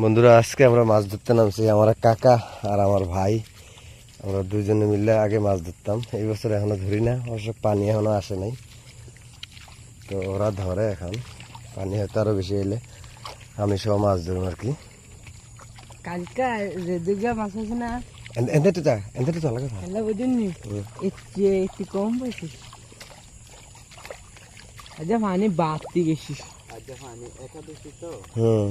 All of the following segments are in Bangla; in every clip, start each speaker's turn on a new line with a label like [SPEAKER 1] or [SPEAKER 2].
[SPEAKER 1] বন্ধুরা আজকে আমরা মাছ ধরতে নামছি আমার কাকা আর আমার ভাই। আমরা দুজনে মিলে আগে মাছ ধরতাম। এই বছর এখনও ধরি না অবশ্য পানি এখনও আসে নাই। তো ওরা ধরে এখন। পানি হয়তো আরও বেশি এলে আমি সব মাছ ধরবো আর কি।
[SPEAKER 2] আচ্ছা পানি বাড়তি গেছিস আচ্ছা
[SPEAKER 1] হুম।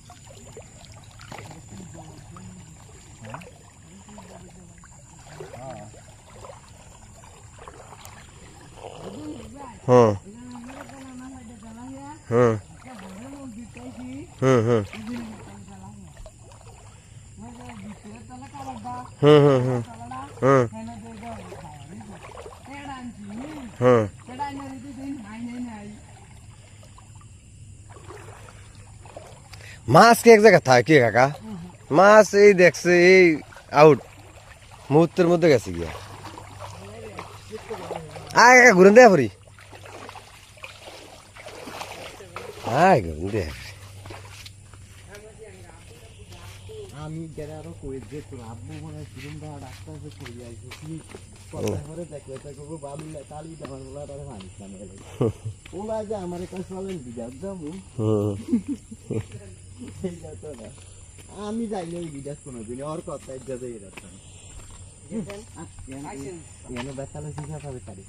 [SPEAKER 2] হিনি করে যাবি
[SPEAKER 1] হুম হুম হুম হুম হুম হুম হুম হুম হুম মাছ কি এক জায়গায় থাকে কাকা মাছ এই দেখছে এই আউট মুহূর্তের মধ্যে গেছে গিয়া আয় কাকা ঘুরেন দেয়া পরি আগুন দেখ
[SPEAKER 2] আমি গেলে আরও কই যে তোর আব্বু মানে কিরম ভাড়া ডাক্তার যে কই আইছো কি কথা করে দেখলে তা করব বাবু না তালি দামার বলা তারে মানিস না ওলা যে আমারে কাছে বলেন বিদার দামু আমি যাইলে ওই বিদার কোনো দিন ওর কথা ইজ্জত এই রাখতাম আইছেন এনে বেতালে শিখা পাবে তারিখ